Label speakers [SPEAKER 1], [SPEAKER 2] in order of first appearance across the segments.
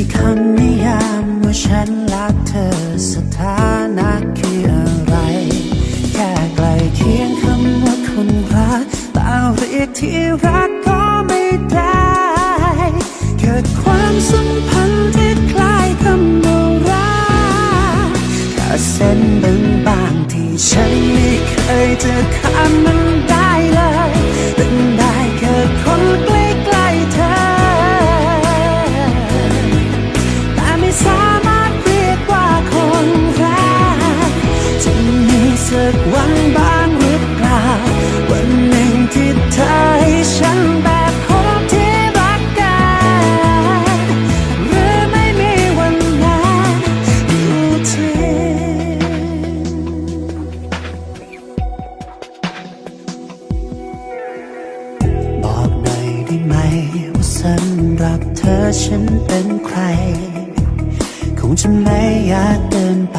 [SPEAKER 1] มีคำนิยามว่าฉันรักเธอสถานะคืออะไร แค่ใกลเคียงคำว่าคนรักแต่เรียกที่รักก็ไม่ได้ เกิดความสัมพันธ์ที่คล้ายคำว่ารักแค่เส้นบางๆที่ฉันไม่เคยจะข้ามมันได้เลยเป็นได้แค่คนใกล้ กวันบ้างหรือเปล่า วันหนึ่งที่เธอให้ฉันแบบคนที่รักกันหรือไม่มีวันนั้นอยู่ที่บอกหน่อยได้ไหมว่าสำหรับเธอฉันเป็นใคร คงจะไม่อยากเดินไป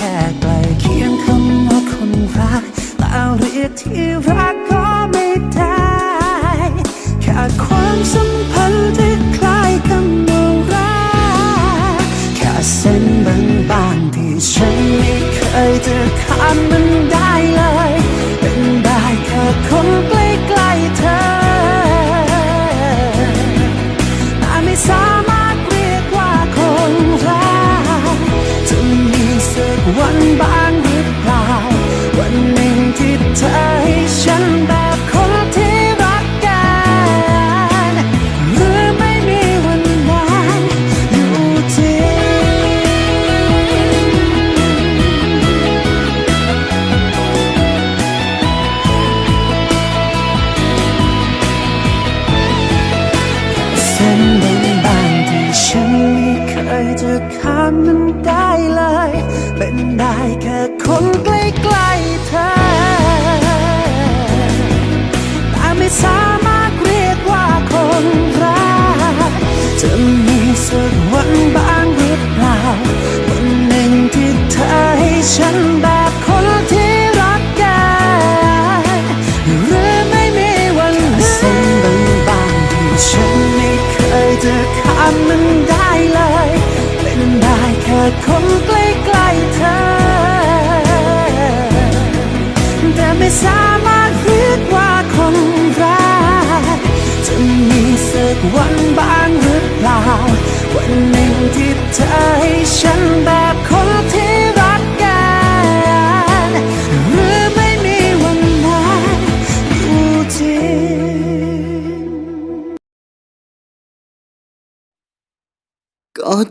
[SPEAKER 1] แค่ไกลเคียงคำว่าคนรักแต่เรียกที่รักก็ ข้ามมันได้เลย เป็นได้แค่คนใกล้ ดค่คนใกล้ๆเธอ แต่ไม่สามารถเรียกว่าคนรักจะมีสักวันบ้างหรือเปล่า วันหนึ่งที่เธอให้ฉันแบบคน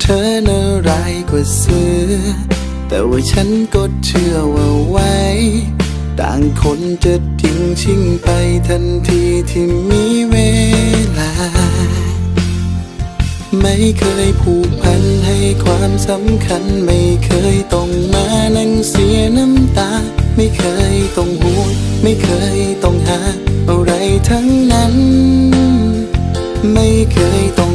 [SPEAKER 1] เธ
[SPEAKER 2] อน่าร้ายกว่าเสือ แต่ว่าฉันก็เชื่อว่าไว้ ต่างคนจะทิ้งชิงไปทันทีที่มีเวลา ไม่เคยผูกพันให้ความสำคัญ ไม่เคยต้องมานั่งเสียน้ำตา ไม่เคยต้องห่วงไม่เคยต้องหาอะไรทั้งนั้น ไม่เคยต้อง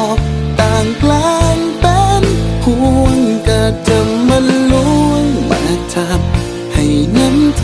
[SPEAKER 2] จะมาล้วงมาทับให้น้ำใจ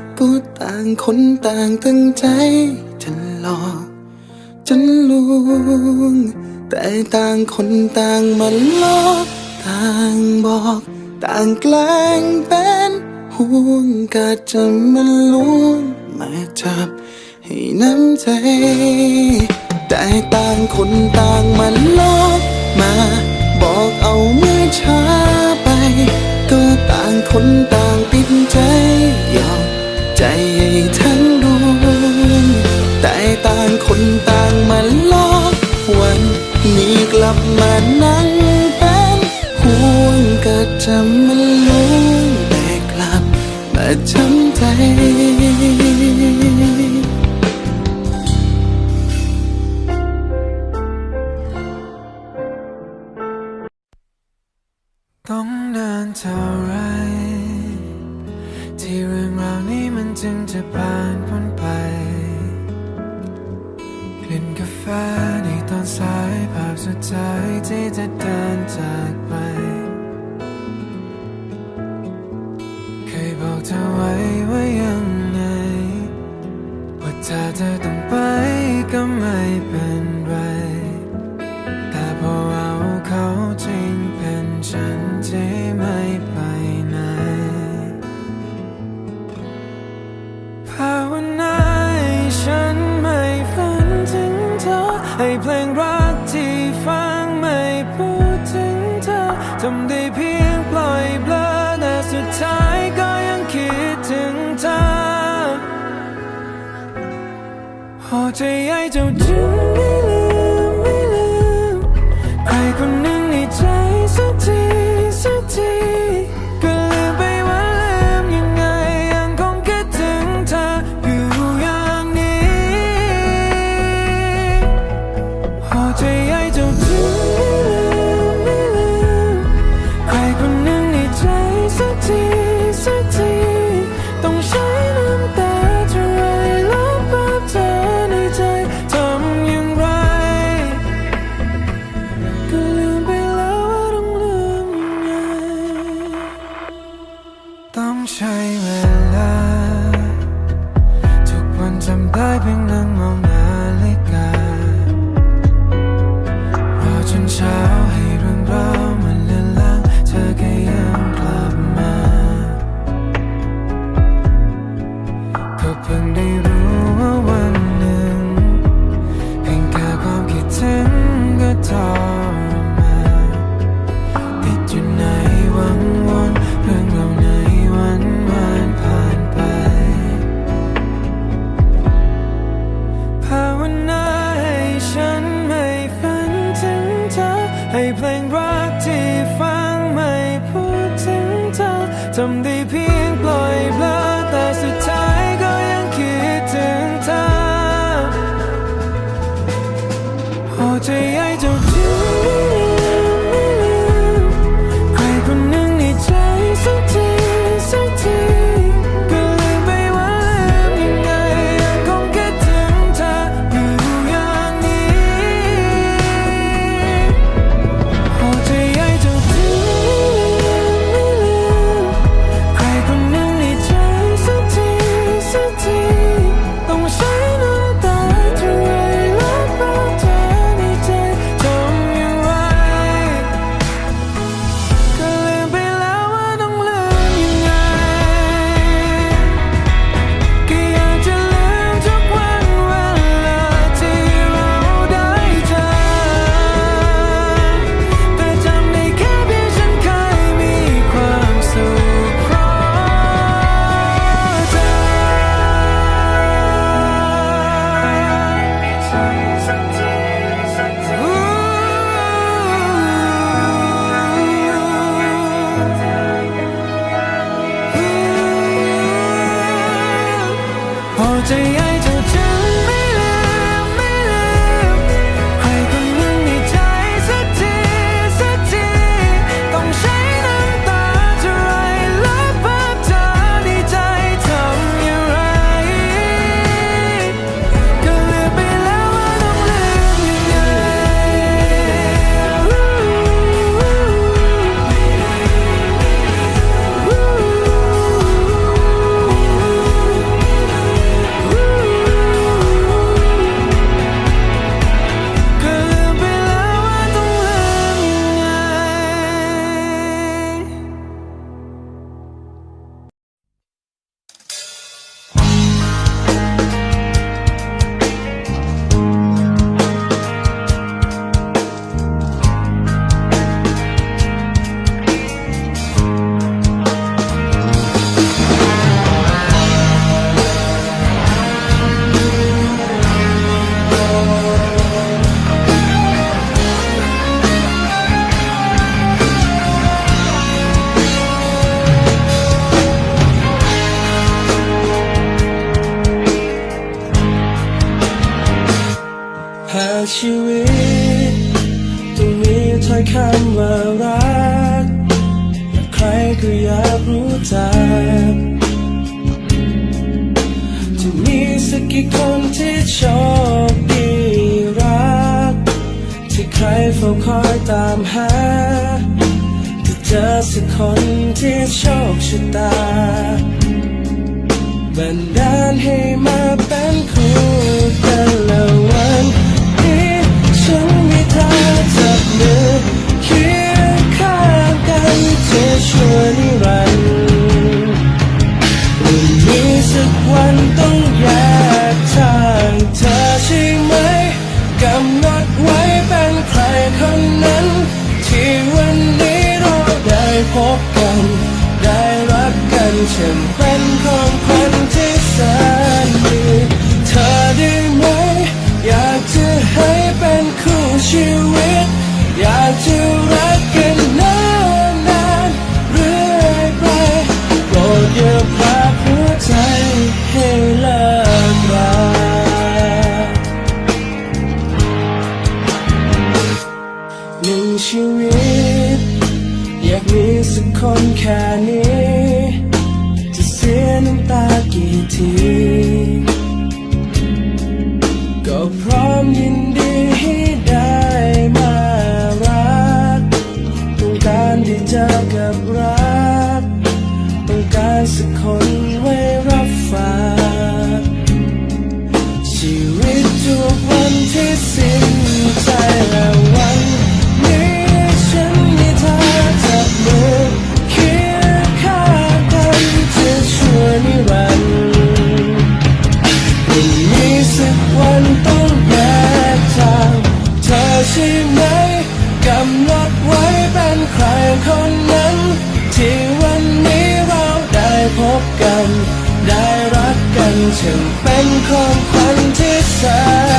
[SPEAKER 2] างคนต่างตั้งใจจะหลอกจะลวง แต่ต่างคนต่างมันลอกต่างบอก ต่างแกล้งเป็นห่วงก็จะมาลวงมาจับให้น้ำใจ แต่ต่างคนต่างมันลอกมา บอกเอาเมื่อช้าไป ก็ต่างคนต่างปิดใจยอม ใจให้ทั้งดวงแต่ต่างคนต่างมันลอกวันนี้กลับมานั่งเป็น พอใจ
[SPEAKER 3] ใ最爱 หาถ้าเจอสักคนที่โชคชะตาบันดาลให้มาเป็นคู่กันละวันที่ฉันมีเธอจับมือ ได้รักกันฉันเป็นของคนที่แสนดีเธอได้ไห
[SPEAKER 4] ม อยากจะให้เป็นคู่ชีวิต อยากจะากี่ที ก็พร้อมยิน สักวันต้องแยกทางเธอใช่ไหมกำหนดไว้เป็นใครคนนั้น ที่วันนี้เราได้พบกัน ได้รักกัน ฉันเป็นของขวัญที่แสน